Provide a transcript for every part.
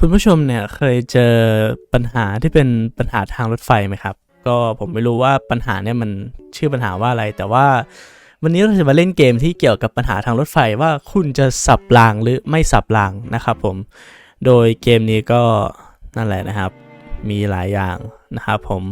คุณผู้ชมเนี่ยเคยเจอปัญหาที่เป็นปัญหาทางรถไฟไหมครับ ก็ผมไม่รู้ว่าปัญหาเนี่ยมันชื่อปัญหาว่าอะไร แต่ว่าวันนี้เราจะมาเล่นเกมที่เกี่ยวกับปัญหาทางรถไฟว่าคุณจะสับรางหรือไม่สับรางนะครับผม โดยเกมนี้ก็นั่นแหละนะครับ มีหลายอย่างนะครับผม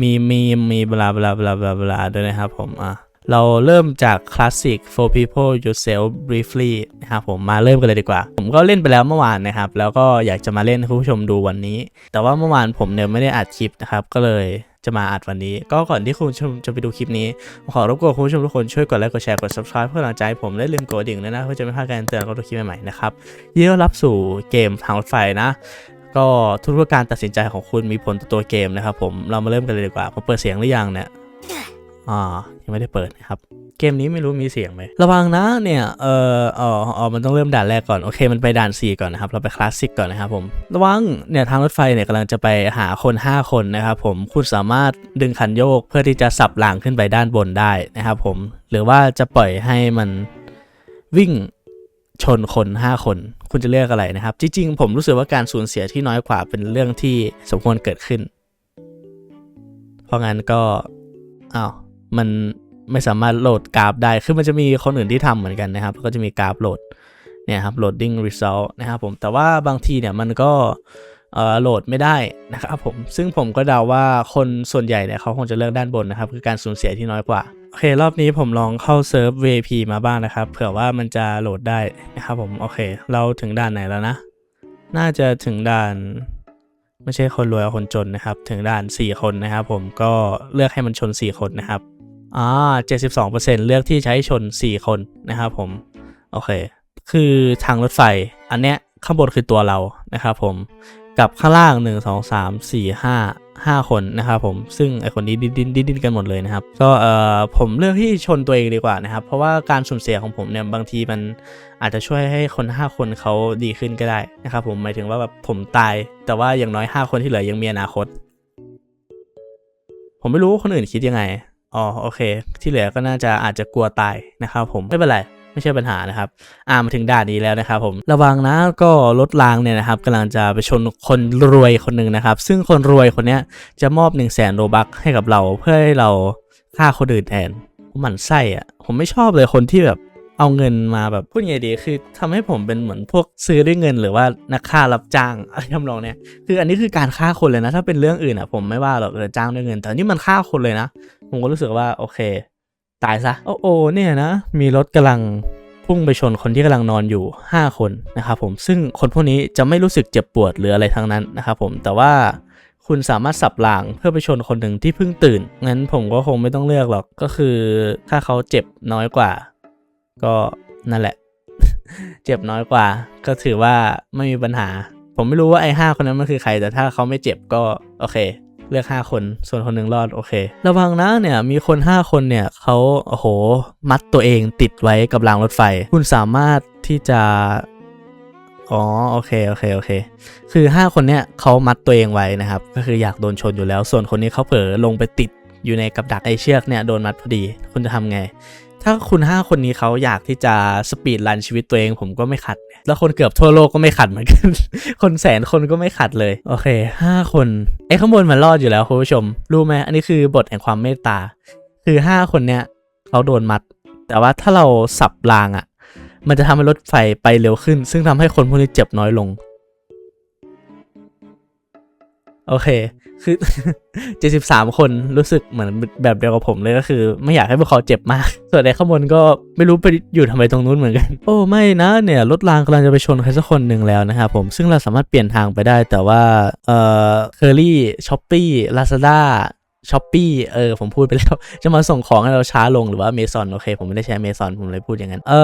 มีมีมีบลาบลาบลาบลาบลาด้วยนะครับผมอะ เราเริ่มจากคลาสสิก for people yourself briefly นะครับผมมาเริ่มกันเลยดีกว่า ผมก็เล่นไปแล้วเมื่อวานนะครับ แล้วก็อยากจะมาเล่นให้ผู้ชมดูวันนี้ แต่ว่าเมื่อวานผมเนี่ยไม่ได้อัดคลิปนะครับ ก็เลยจะมาอัดวันนี้ ก็ก่อนที่คุณชมจะไปดูคลิปนี้ ขอรบกวนคุณผู้ชมทุกคนช่วยกดไลค์กดแชร์กด subscribe เพื่อกำลังใจผมและลืมกดดิ่งด้วยนะเพื่อจะไม่พลาดการเตือนเราทุกคลิปใหม่ๆนะครับยินดีรับสู่เกมทางรถไฟนะก็ทุกๆการตัดสินใจของคุณมีผลต่อตัวเกมนะครับผมเรามาเริ่มกันเลยดีกว่าผมเปิดเสียงหรือยังเนี่ย อ่ายังไม่ได้เปิดนะครับเกมนี้ไม่รู้มีเสียงไหมระวังนะเนี่ยเอออ๋ออ๋อมันต้องเริ่มด่านแรกก่อนโอเคมันไปด่าน 4 ก่อนนะครับเราไปคลาสสิกก่อนนะครับผมระวังเนี่ยทางรถไฟเนี่ยกำลังจะไปหาคน 5 คนนะครับผมคุณสามารถดึงคันโยกเพื่อที่จะสับรางขึ้นไปด้านบนได้นะครับผมหรือว่าจะปล่อยให้มันวิ่งชนคน 5 คน คุณจะเลือกอะไรนะครับ จริงๆ ผมรู้สึกว่าการสูญเสียที่น้อยกว่าเป็นเรื่องที่สมควรเกิดขึ้น เพราะงั้นก็อ้าว มันไม่สามารถโหลดกราฟได้ คือมันจะมีคนอื่นที่ทำเหมือนกันนะครับ ก็จะมีกราฟโหลดเนี่ยครับ loading result นะครับผม แต่ว่าบางทีเนี่ยมันก็เอ่อโหลดไม่ได้นะครับผม ซึ่งผมก็เดาว่าคนส่วนใหญ่เนี่ยเขาคงจะเลือกด้านบนนะครับ คือการสูญเสียที่น้อยกว่า โอเค รอบนี้ผมลองเข้าเซิร์ฟ VP มาบ้างนะครับ เผื่อว่ามันจะโหลดได้นะครับผม โอเค เราถึงด่านไหนแล้วนะ น่าจะถึงด่านไม่ใช่คนรวยกับคนจนนะครับ ถึงด่าน 4 คนนะครับผม ก็เลือกให้มันชน 4 คนนะครับ อ่า72%เลือกที่ใช้ชน 4 คนนะครับผม โอเค คือทางรถไฟ อันเนี้ยข้างบนคือตัวเรานะครับผม กับข้างล่าง 1 2 3 4 5 5 คนนะครับผม ซึ่งไอคนนี้ดิ้นดิ้นดิ้นดิ้นกันหมดเลยนะครับ ก็เอ่อผมเลือกที่ชนตัวเองดีกว่านะครับ เพราะว่าการสูญเสียของผมเนี่ยบางทีมันอาจจะช่วยให้คน 5 คนเขาดีขึ้นก็ได้นะครับผม หมายถึงว่าแบบผมตาย แต่ว่าอย่างน้อย 5 คนที่เหลือยังมีอนาคต ผมไม่รู้คนอื่นคิดยังไง อ๋อโอเค ที่เหลือก็น่าจะอาจจะกลัวตายนะครับผมไม่เป็นไรไม่ใช่ปัญหานะครับ อ่ามาถึงด่านนี้แล้วนะครับผม ระวังนะก็รถรางเนี่ยนะครับกำลังจะไปชนคนรวยคนหนึ่งนะครับ ซึ่งคนรวยคนนี้จะมอบ1นึ่งแสนโรบัคให้กับเราเพื่อให้เราฆ่าคนอื่นแทนผมหมั่นไส้อะผมไม่ชอบเลยคนที่แบบเอาเงินมาแบบพูดไงดีคือทำให้ผมเป็นเหมือนพวกซื้อด้วยเงินหรือว่านักฆ่ารับจ้างอะไรทำนองเนี้ยคืออันนี้คือการฆ่าคนเลยนะ ถ้าเป็นเรื่องอื่นอะผมไม่ว่าหรอกเออจ้างด้วยเงิน แต่นี่มันฆ่าคนเลยนะ ผมก็รู้สึกว่าโอเค ตายซะ โอ้โอเนี่ยนะ มีรถกำลังพุ่งไปชนคนที่กำลังนอนอยู่ 5 คนนะครับผมซึ่งคนพวกนี้จะไม่รู้สึกเจ็บปวดหรืออะไรทั้งนั้นนะครับผมแต่ว่าคุณสามารถสับรางเพื่อไปชนคนหนึ่งที่เพิ่งตื่น งั้นผมก็คงไม่ต้องเลือกหรอกก็คือถ้าเขาเจ็บน้อยกว่า ก็นั่นแหละ เจ็บน้อยกว่า ก็ถือว่าไม่มีปัญหา ผมไม่รู้ว่าไอ้ห้าคนนั้นมันคือใคร แต่ถ้าเขาไม่เจ็บก็โอเค เลือก 5 คน ส่วนคนหนึ่งรอด โอเค ระวังนะเนี่ย มีคน 5 คนเนี่ยเขาโอ้โห มัดตัวเองติดไว้กับรางรถไฟ คุณสามารถที่จะ อ๋อ โอเค โอเค โอเค คือ 5 คนเนี่ยเขามัดตัวเองไว้นะครับ ก็คืออยากโดนชนอยู่แล้ว ส่วนคนนี้เขาเผลอลงไปติดอยู่ในกับดักไอเชือกเนี่ยโดนมัดพอดี คุณจะทำไง ถ้าคุณ 5 คนนี้เขาอยากที่จะสปีดรันชีวิตตัวเองผมก็ไม่ขัด แล้วคนเกือบทั่วโลกก็ไม่ขัดเหมือนกัน คนแสนคนก็ไม่ขัดเลย โอเค 5 คนไอ้ข้างบนมันรอดอยู่แล้วคุณผู้ชม รู้ไหมอันนี้คือบทแห่งความเมตตา คือ 5 คนเนี้ยเขาโดนมัด แต่ว่าถ้าเราสับรางอะ่ะ มันจะทำให้รถไฟไปเร็วขึ้น ซึ่งทำให้คนพวกนี้เจ็บน้อยลง โอเค คือ73คนรู้สึกเหมือนแบบเดียวกับผมเลยก็คือ ไม่อยากให้พวกเขาเจ็บมาก ส่วนในข้างบนก็ไม่รู้ไปอยู่ทำไมตรงนู้นเหมือนกัน โอ้ไม่นะเนี่ยรถรางกำลังจะไปชนใครสักคนหนึ่งแล้วนะครับผมซึ่งเราสามารถเปลี่ยนทางไปได้ แต่ว่าเอ่อเคอรี่ช้อปปี้ลาซาด้าช้อปปี้เออ ผมพูดไปแล้ว จะมาส่งของให้เราช้าลงหรือว่าเมซอนโอเค ผมไม่ได้ใช้เมซอนผมเลยพูดอย่างนั้น เอ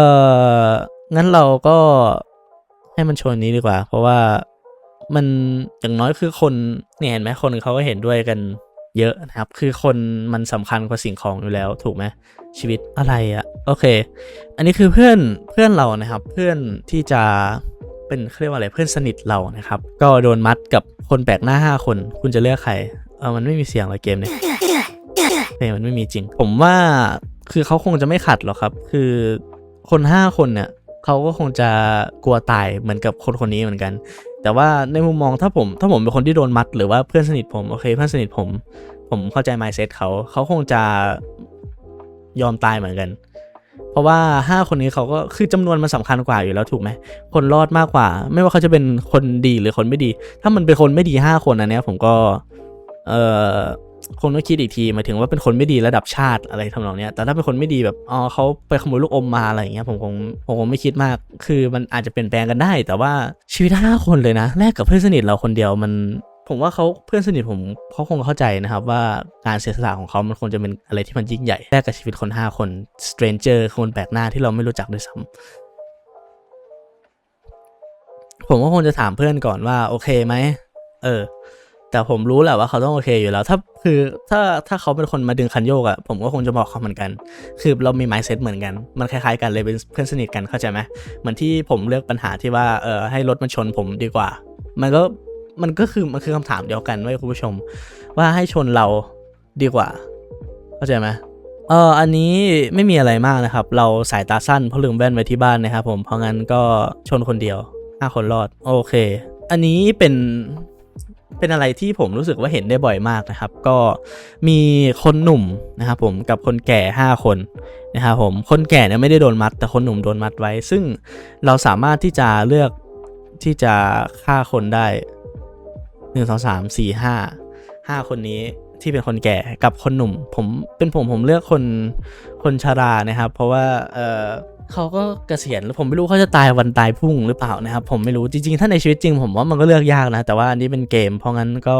องั้นเราก็ให้มันชนนี้ดีกว่า เพราะว่า มันอย่างน้อยคือคนเนี่ยเห็นไหมคนเขาก็เห็นด้วยกันเยอะนะครับ คือคนมันสำคัญกว่าสิ่งของอยู่แล้วถูกไหมชีวิตอะไรอะโอเค อันนี้คือเพื่อนเพื่อนเรานะครับ เพื่อนที่จะเป็นเรียกว่าอะไรเพื่อนสนิทเรานะครับ ก็โดนมัดกับคนแปลกหน้า 5 คน คุณจะเลือกใครเออมันไม่มีเสียงหรอเกมเนี่ยเฮ้ยมันไม่มีจริง ผมว่าคือเขาคงจะไม่ขัดหรอกครับ คือคน 5 คนเนี่ย เขาก็คงจะกลัวตายเหมือนกับคนคนนี้เหมือนกัน แต่ว่าในมุมมองถ้าผมถ้าผมเป็นคนที่โดนมัด หรือว่าเพื่อนสนิทผมโอเคเพื่อนสนิทผม ผมเข้าใจ mindset เขาเขาคงจะยอมตายเหมือนกัน เพราะว่าห้าคนนี้เขาก็คือจำนวนมันสำคัญกว่าอยู่แล้วถูกไหมคนรอดมากกว่า ไม่ว่าเขาจะเป็นคนดีหรือคนไม่ดี ถ้ามันเป็นคนไม่ดีห้าคนอันเนี้ยผมก็เออ คงต้องคิดอีกทีหมายถึงว่าเป็นคนไม่ดีระดับชาติอะไรทำนองเนี้ยแต่ถ้าเป็นคนไม่ดีแบบอ๋อเขาไปขโมยลูกอมมาอะไรอย่างเงี้ยผมคงผมคงไม่คิดมาก คือมันอาจจะเปลี่ยนแปลงกันได้ แต่ว่าชีวิตห้าคนเลยนะแลกกับเพื่อนสนิทเราคนเดียวมันผมว่าเขาเพื่อนสนิทผมเขาคงเข้าใจนะครับว่าการเสียสละของเขามันคงจะเป็นอะไรที่มันยิ่งใหญ่แลกกับชีวิตคนห้าคน stranger คนแปลกหน้าที่เราไม่รู้จักด้วยซ้ำผมก็คงจะถามเพื่อนก่อนว่าโอเคไหมเออ แต่ผมรู้แหละว่าเขาต้องโอเคอยู่แล้ว ถ้าคือถ้าถ้าเขาเป็นคนมาดึงคันโยกอะผมก็คงจะบอกเขาเหมือนกัน คือเรามี mindset เหมือนกัน มันคล้ายๆกันเลยเป็นเพื่อนสนิทกันเข้าใจไหมเหมือนที่ผมเลือกปัญหาที่ว่าเออให้รถมันชนผมดีกว่า มันก็มันก็คือมันคือคำถามเดียวกันไว้ยคุณผู้ชม ว่าให้ชนเราดีกว่า เข้าใจไหมเอออันนี้ไม่มีอะไรมากนะครับ เราสายตาสั้นเพราะลืมแว่นไว้ที่บ้านนะครับผมเพราะงั้นก็ชนคนเดียวห้าคนรอดโอเค อันนี้เป็น เป็นอะไรที่ผมรู้สึกว่าเห็นได้บ่อยมากนะครับ ก็มีคนหนุ่มนะครับผมกับคนแก่ 5 คนนะครับผมคนแก่เนี่ยไม่ได้โดนมัด แต่คนหนุ่มโดนมัดไว้ ซึ่งเราสามารถที่จะเลือกที่จะฆ่าคนได้หนึ่งสองสามสี่ห้าห้าคนนี้ที่เป็นคนแก่กับคนหนุ่ม ผมเป็นผมผมเลือกคนคนชรานะครับ เพราะว่าเออ เขาก็เกษียณแล้วผมไม่รู้เขาจะตายวันตายพุ่งหรือเปล่านะครับ ผมไม่รู้จริงๆ ถ้าในชีวิตจริง ผมว่ามันก็เลือกยากนะ แต่ว่าอันนี้เป็นเกม เพราะงั้นก็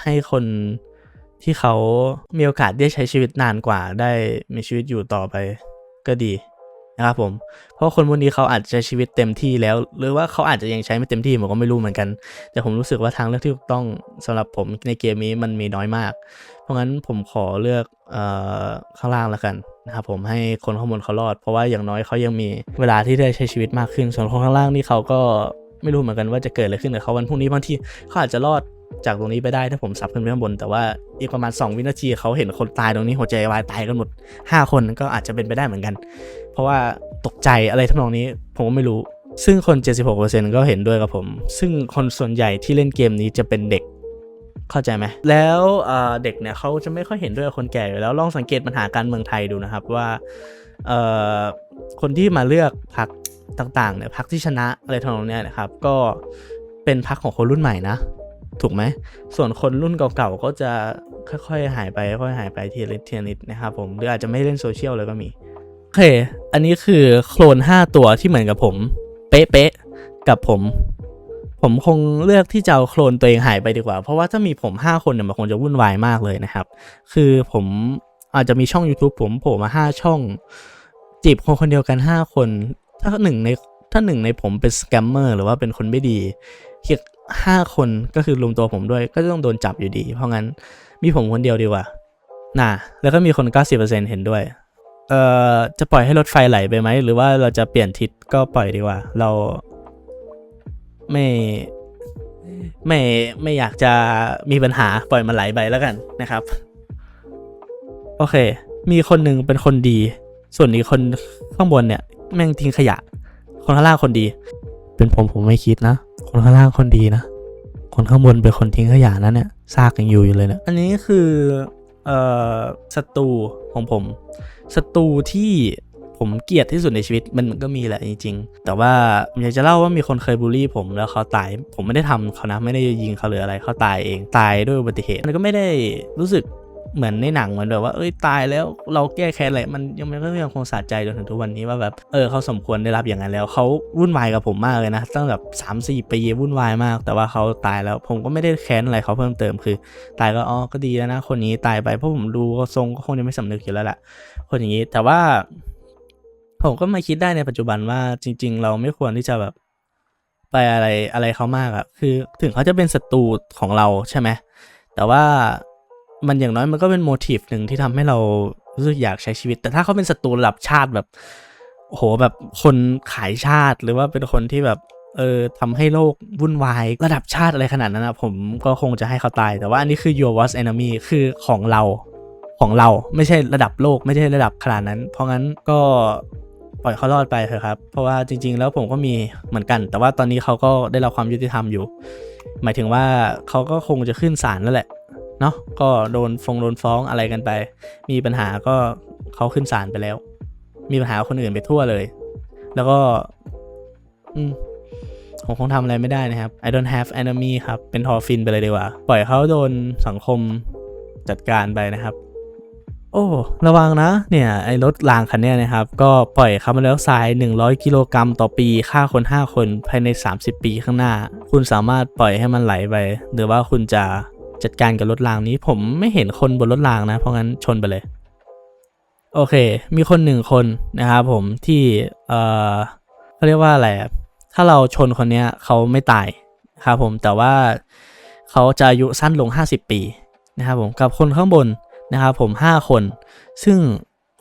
ให้คนที่เขามีโอกาสได้ใช้ชีวิตนานกว่าได้มีชีวิตอยู่ต่อไปก็ดี นะครับผม เพราะคนพวกนี้เขาอาจจะใช้ชีวิตเต็มที่แล้ว หรือว่าเขาอาจจะยังใช้ไม่เต็มที่ผมก็ไม่รู้เหมือนกัน แต่ผมรู้สึกว่าทางเลือกที่ถูกต้องสำหรับผมในเกมนี้มันมีน้อยมาก เพราะงั้นผมขอเลือกออข้างล่างแล้วกันนะครับผมให้คนข้างบนเขารอด เพราะว่าอย่างน้อยเขายังมีเวลาที่ได้ใช้ชีวิตมากขึ้น ส่วนคนข้างล่างนี่เขาก็ไม่รู้เหมือนกันว่าจะเกิดอะไรขึ้นกับเขาวันพรุ่งนี้บางทีเขาอาจจะรอด จากตรงนี้ไปได้ถ้าผมสับขึ้นไปข้างบน แต่ว่าอีกประมาณ 2 วินาทีเขาเห็นคนตายตรงนี้หัวใจวายตายกันหมด 5 คนก็อาจจะเป็นไปได้เหมือนกัน เพราะว่าตกใจอะไรทำนองนี้ผมก็ไม่รู้ ซึ่งคน 76%ก็เห็นด้วยกับผม ซึ่งคนส่วนใหญ่ที่เล่นเกมนี้จะเป็นเด็กเข้าใจไหมแล้วเด็กเนี่ยเขาจะไม่ค่อยเห็นด้วยกับคนแก่อยู่แล้วลองสังเกตปัญหาการเมืองไทยดูนะครับว่าคนที่มาเลือกพรรคต่างๆเนี่ยพรรคที่ชนะอะไรทำนองเนี้ยนะครับก็เป็นพรรคของคนรุ่นใหม่นะ ถูกไหม ส่วนคนรุ่นเก่าๆก็จะค่อยๆหายไปค่อยๆหายไปทีละนิดทีละนิดนะครับผม หรืออาจจะไม่เล่นโซเชียลเลยก็มี โอเค อันนี้คือโคลน 5 ตัวที่เหมือนกับผม เป๊ะๆ กับผม ผมคงเลือกที่จะเอาโคลนตัวเองหายไปดีกว่า เพราะว่าถ้ามีผม 5 คนเนี่ยมันคงจะวุ่นวายมากเลยนะครับ คือผมอาจจะมีช่อง YouTube ผมโผล่มา 5 ช่อง จีบคนคนเดียวกัน 5 คน ถ้าหนึ่งในถ้าหนึ่งในผมเป็นสแกมเมอร์หรือว่าเป็นคนไม่ดี อีกห้าคนก็คือรวมตัวผมด้วยก็ต้องโดนจับอยู่ดี เพราะงั้นมีผมคนเดียวดีกว่าน่ะแล้วก็มีคน 90%เห็นด้วย เอ่อ จะปล่อยให้รถไฟไหลไปไหม หรือว่าเราจะเปลี่ยนทิศก็ปล่อยดีกว่า เราไม่ไม่ไม่อยากจะมีปัญหาปล่อยมันไหลไปแล้วกันนะครับ โอเค มีคนหนึ่งเป็นคนดี ส่วนอีกคนข้างบนเนี่ย แม่งทิ้งขยะ คนข้างล่างคนดี เป็นผมผมไม่คิดนะ คนข้างล่างคนดีนะ คนข้างบนเป็นคนทิ้งขยะนั้นเนี่ยซากยังอยู่อยู่เลยเนะอันนี้คือเอ่อศัตรูของผมศัตรูที่ผมเกลียดที่สุดในชีวิตมันก็มีแหละจริงๆ แต่ว่าอยากจะเล่าว่ามีคนเคยบูลลี่ผมแล้วเขาตาย ผมไม่ได้ทำเขานะไม่ได้ยิงเขาหรืออะไรเขาตายเองตายด้วยอุบัติเหตุมันก็ไม่ได้รู้สึก เหมือนในหนังเหมือนแบบว่าเอ้ยตายแล้วเราแก้แค้นอะไรมันยังมันก็ยังคงสะใจจนถึงทุกวันนี้ว่าแบบเออเขาสมควรได้รับอย่างนั้นแล้วเขาวุ่นวายกับผมมากเลยนะตั้งแบบสามสี่ปีวุ่นวายมาก แต่ว่าเขาตายแล้วผมก็ไม่ได้แค้นอะไรเขาเพิ่มเติมคือ ตายก็อ๋อก็ดีแล้วนะ คนนี้ตายไปเพราะผมดูทรงก็คงจะไม่สำนึกอยู่แล้วแหละคนอย่างนี้แต่ว่า ผมก็มาคิดได้ในปัจจุบันว่าจริง ๆ เราไม่ควรที่จะแบบไปอะไรอะไรเขามากอะคือถึงเขาจะเป็นศัตรูของเราใช่ไหมแต่ว่า มันอย่างน้อยมันก็เป็นโมทีฟหนึ่งที่ทำให้เรารู้สึกอยากใช้ชีวิต แต่ถ้าเขาเป็นศัตรูระดับชาติแบบโอ้โหแบบคนขายชาติหรือว่าเป็นคนที่แบบเออทำให้โลกวุ่นวายระดับชาติอะไรขนาดนั้นนะผมก็คงจะให้เขาตาย แต่ว่าอันนี้คือ your worst enemy คือของเราของเราไม่ใช่ระดับโลกไม่ใช่ระดับขนาดนั้น เพราะงั้นก็ปล่อยเขารอดไปเถอะครับ เพราะว่าจริง ๆ แล้วผมก็มีเหมือนกัน แต่ว่าตอนนี้เขาก็ได้รับความยุติธรรมอยู่ หมายถึงว่าเขาก็คงจะขึ้นศาลแล้วแหละ เนาะก็โดนฟงโดนฟ้องอะไรกันไป มีปัญหาก็เขาขึ้นศาลไปแล้ว มีปัญหาคนอื่นไปทั่วเลย แล้วก็ อืมผมคงทำอะไรไม่ได้นะครับ I don't have enemy ครับ เป็นทอฟินไปเลยดีกว่า ปล่อยเขาโดนสังคมจัดการไปนะครับ โอ้ ระวังนะ เนี่ย ไอ้รถรางคันนี้นะครับ ก็ปล่อยคาร์บอนไดออกไซด์100 กิโลกรัมต่อปี ฆ่าคน 5 คนภายใน 30 ปีข้างหน้า คุณสามารถปล่อยให้มันไหลไป หรือว่าคุณจะ จัดการกับรถรางนี้ ผมไม่เห็นคนบนรถรางนะ เพราะงั้นชนไปเลย โอเค มีคนหนึ่งคนนะครับผมที่เอ่อเขาเรียกว่าอะไรถ้าเราชนคนเนี้ยเขาไม่ตายครับผมแต่ว่าเขาจะอายุสั้นลง 50 ปีนะครับผมกับคนข้างบนนะครับผม 5 คน ซึ่ง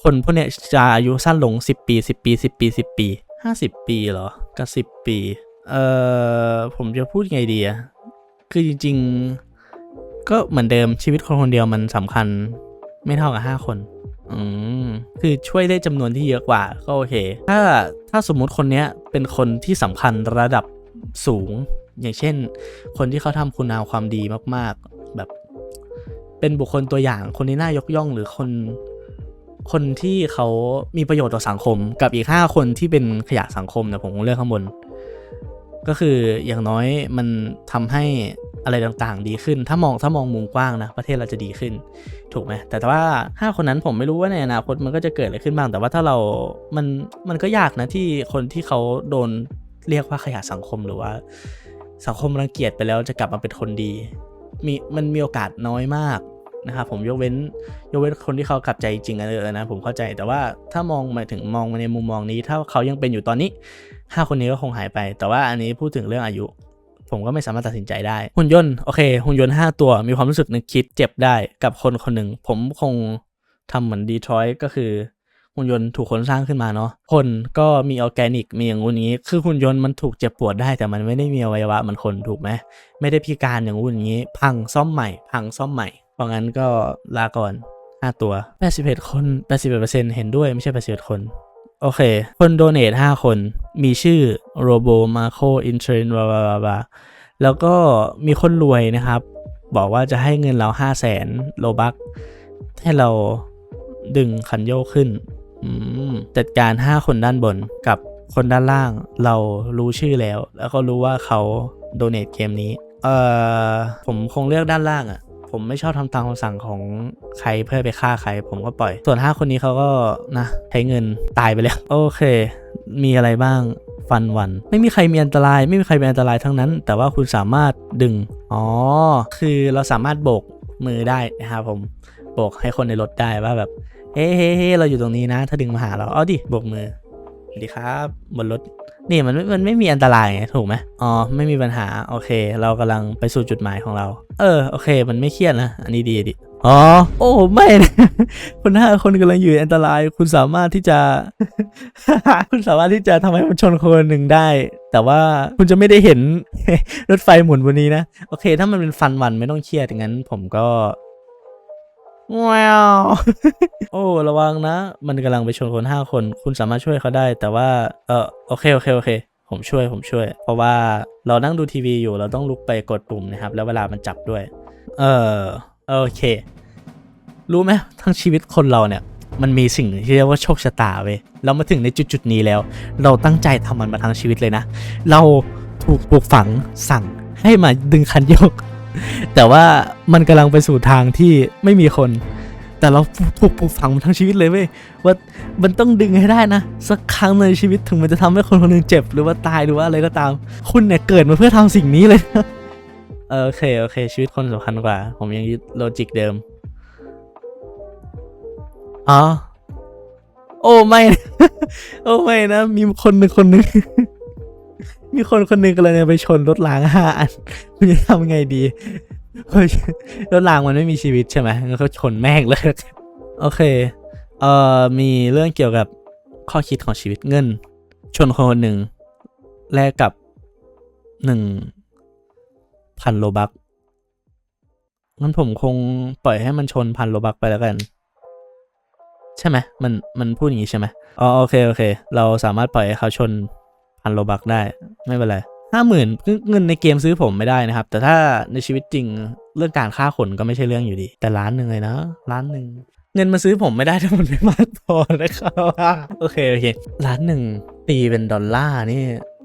คนพวกเนี้ยจะอายุสั้นลง 10 ปี 10 ปี 10 ปี 10 ปี 50 ปีเหรอกับ 10 ปี เอ่อ ผมจะพูดไงดีอะคือจริง ๆ ก็เหมือนเดิมชีวิตคนคนเดียวมันสำคัญไม่เท่ากับ 5 คน อืม คือช่วยได้จำนวนที่เยอะกว่า ก็โอเค ถ้าถ้าสมมุติคนเนี้ยเป็นคนที่สำคัญระดับสูง อย่างเช่น คนที่เขาทำคุณงามความดีมาก ๆ แบบ เป็นบุคคลตัวอย่างคนที่น่ายกย่องหรือคน คนที่เขามีประโยชน์ต่อสังคม กับอีก 5 คนที่เป็นขยะสังคมนะผมคงเลือกข้างบน ก็คืออย่างน้อยมันทำให้อะไรต่างๆ ดีขึ้น ถ้ามองถ้ามองมุมกว้างนะ ประเทศเราจะดีขึ้น ถูกไหมแต่ว่าห้าคนนั้นผมไม่รู้ว่าในอนาคตมันก็จะเกิดอะไรขึ้นบ้าง แต่ว่าถ้าเรา มัน มันก็ยากนะที่คนที่เขาโดนเรียกว่าขยะสังคมหรือว่า สังคมรังเกียจไปแล้วจะกลับมาเป็นคนดี มี มันมีโอกาสน้อยมากนะครับผมยกเว้นยกเว้นคนที่เขากลับใจจริงๆเออนะผมเข้าใจแต่ว่าถ้ามองมาถึงมองมาในมุมมองนี้ ถ้าเขายังเป็นอยู่ตอนนี้ ห้าคนนี้ก็คงหายไป แต่ว่าอันนี้พูดถึงเรื่องอายุ ผมก็ไม่สามารถตัดสินใจได้ หุ่นยนต์โอเค หุ่นยนต์ 5 ตัวมีความรู้สึกนึกคิดเจ็บได้กับคนคนหนึ่ง ผมคงทำเหมือนดีทรอยต์ก็คือหุ่นยนต์ถูกคนสร้างขึ้นมาเนาะ คนก็มีออแกนิก มีอย่างงู้นอย่างนี้ คือหุ่นยนต์มันถูกเจ็บปวดได้แต่มันไม่ได้มีอวัยวะเหมือนคนถูกไหม ไม่ได้พิการอย่างงู้นอย่างนี้ พังซ่อมใหม่ พังซ่อมใหม่ เพราะงั้นก็ลาก่อน 5 ตัว 81 คน 81%เห็นด้วยไม่ใช่ 81 คน โอเค คนโดเนท5คน มีชื่อโรโบมาโคอินเทรนบาบาบาแล้วก็มีคนรวยนะครับ บอกว่าจะให้เงินเรา5 0 0แสนโลบักให้เราดึงคันโยกขึ้น จัดการ 5 คนด้านบนกับคนด้านล่างเรารู้ชื่อแล้ว แล้วก็รู้ว่าเขาโดเนทเกมนี้ เอ่อ ผมคงเลือกด้านล่างอะ ผมไม่ชอบทำตามคำสั่งของใครเพื่อไปฆ่าใคร ผมก็ปล่อย ส่วน 5 คนนี้เขาก็นะใช้เงินตายไปแล้ว โอเค มีอะไรบ้างฟันวันไม่มีใครมีอันตราย ไม่มีใครเป็นอันตรายทั้งนั้น แต่ว่าคุณสามารถดึง อ๋อ คือเราสามารถโบกมือได้นะครับผมโบกให้คนในรถได้ว่าแบบเฮ้เฮ้เฮ้เราอยู่ตรงนี้นะ ถ้าดึงมาหาเราเอาดิโบกมือ ดีครับบนรถนี่มันมันไม่มีอันตรายไงถูกไหมอ๋อไม่มีปัญหาโอเค เรากำลังไปสู่จุดหมายของเรา เออโอเค มันไม่เครียดนะอันนี้ดีดิอ๋อโอ้ไม่นะคนห้าคนกำลังอยู่อันตราย คุณสามารถที่จะ คุณสามารถที่จะทำให้มันชนคนหนึ่งได้ แต่ว่าคุณจะไม่ได้เห็นรถไฟหมุนบนนี้นะ โอเค ถ้ามันเป็นฟันวันไม่ต้องเครียดงั้น ผมก็ ว้าวโอ้ระวังนะ มันกำลังไปชนคนห้าคน คุณสามารถช่วยเขาได้ แต่ว่า เออโอเคโอเคโอเค ผมช่วยผมช่วย เพราะว่าเรานั่งดูทีวีอยู่เราต้องลุกไปกดปุ่มนะครับ แล้วเวลามันจับด้วย เออโอเค รู้ไหมทั้งชีวิตคนเราเนี่ย มันมีสิ่งที่เรียกว่าโชคชะตาเว้ยเรามาถึงในจุดๆนี้แล้ว เราตั้งใจทำมันมาทั้งชีวิตเลยนะ เราถูกปลูกฝังสั่งให้มาดึงคันโยก แต่ว่ามันกำลังไปสู่ทางที่ไม่มีคน แต่เราถูกปลูกฝังมาทั้งชีวิตเลยเว้ยว่ามันต้องดึงให้ได้นะ สักครั้งในชีวิตถึงมันจะทำให้คนคนหนึงเจ็บ หรือว่าตายหรือว่าอะไรก็ตาม คุณเนี่ยเกิดมาเพื่อทำสิ่งนี้เลยโอเคโอเค ชีวิตคนสำคัญกว่า ผมยังยึดโลจิกเดิมอ๋อโอ้ไม่ โอ้ไม่นะ มีคนหนึ่งคนหนึ่ง มีคนคนหนึ่งกำลังจะไปชนรถรางห้าอันคุณจะทำไงดีรถรางมันไม่มีชีวิตใช่ไหมงั้นเขาชนแม่งเลยโอเคเอ่อมีเรื่องเกี่ยวกับข้อคิดของชีวิตเงินชนคนคนหนึ่งแลกกับหนึ่งพันโลบักงั้นผมคงปล่อยให้มันชนพันโลบักไปแล้วกัน ใช่ไหมมันมันพูดอย่างนี้ใช่ไหมอ๋อโอเคโอเค เราสามารถปล่อยให้เขาชน พันโลบักได้ไม่เป็นไรห้าหมื่นเงินในเกมซื้อผมไม่ได้นะครับ แต่ถ้าในชีวิตจริงเรื่องการฆ่าคนก็ไม่ใช่เรื่องอยู่ดี แต่ล้านหนึ่งเลยนะล้านหนึ่งเงินมาซื้อผมไม่ได้ถ้ามันไม่มากพอนะครับโอเคโอเคล้านหนึ่งตีเป็นดอลลาร์นี่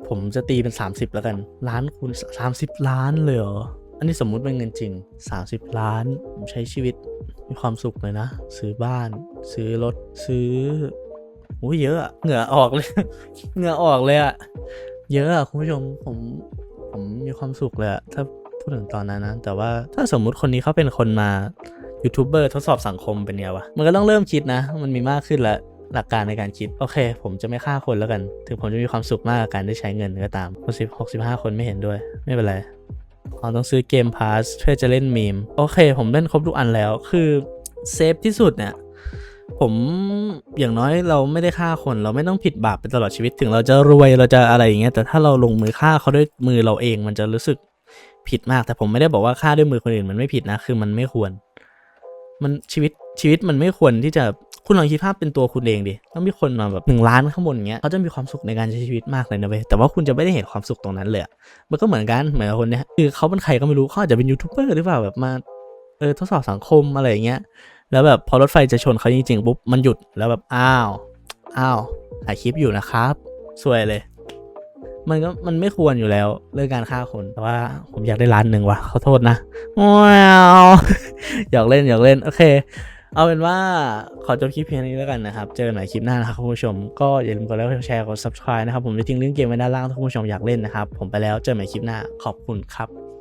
ผมจะตีเป็น 30 แล้วกัน ล้านคูณ30 ล้านเลยเหรออันนี้สมมุติเป็นเงินจริง 30 ล้าน ผมใช้ชีวิตมีความสุขเลยนะ ซื้อบ้าน ซื้อรถ ซื้อ อ้ยเยอะอะ เหงื่อออกเลย เหงื่อออกเลยอะเยอะอะคุณผู้ชม ผม ผมมีความสุขเลยอะถ้าพูดถึงตอนนั้นนะ แต่ว่าถ้าสมมุติคนนี้เขาเป็นคนมายูทูบเบอร์ทดสอบสังคมเป็นไงวะ มันก็ต้องเริ่มคิดนะ มันมีมากขึ้นแล้วหลักการในการคิด โอเค ผมจะไม่ฆ่าคนแล้วกัน ถึงผมจะมีความสุขมากกับการได้ใช้เงินก็ตาม60 65คนไม่เห็นด้วย ไม่เป็นไรเราต้องซื้อเกมพาสเพื่อจะเล่นมีม โอเค ผมเล่นครบทุกอันแล้ว คือเซฟที่สุดเนี่ย ผมอย่างน้อยเราไม่ได้ฆ่าคนเราไม่ต้องผิดบาปไปตลอดชีวิตถึงเราจะรวยเราจะอะไรอย่างเงี้ยแต่ถ้าเราลงมือฆ่าเขาด้วยมือเราเองมันจะรู้สึกผิดมาก แต่ผมไม่ได้บอกว่าฆ่าด้วยมือคนอื่นมันไม่ผิดนะคือมันไม่ควร มันชีวิตชีวิตมันไม่ควรที่จะคุณลองคิดภาพเป็นตัวคุณเองดิต้องมีคนมาแบบหนึ่งล้านข้างบนอย่างเงี้ยเขาจะมีความสุขในการใช้ชีวิตมากเลยนะเว้ยแต่ว่าคุณจะไม่ได้เห็นความสุขตรงนั้นเลยมันก็เหมือนกันเหมือนคนเนี้ยคือเขาเป็นใครก็ไม่รู้เขาอาจจะเป็นยูทูบเบอร์หรือเปล่าแบบมา เออทดสอบสังคมอะไรอย่างเงี้ย แล้วแบบพอรถไฟจะชนเขาจริงๆปุ๊บมันหยุดแล้วแบบอ้าวอ้าวถ่ายคลิปอยู่นะครับสวยเลย มันก็มันไม่ควรอยู่แล้วเรื่องการฆ่าคนแต่ว่าผมอยากได้ล้านหนึ่งว่ะขอโทษนะว้าวอยากเล่นอยากเล่นโอเค เอาเป็นว่าขอจบคลิปเพียงนี้แล้วกันนะครับ เจอกันใหม่คลิปหน้านะครับคุณผู้ชม ก็อย่าลืมกดไลค์กดแชร์กด subscribe นะครับผมจะทิ้งลิงก์เกมไว้ด้านล่างถ้าคุณผู้ชมอยากเล่นนะครับ ผมไปแล้วเจอกันใหม่คลิปหน้าขอบคุณครับ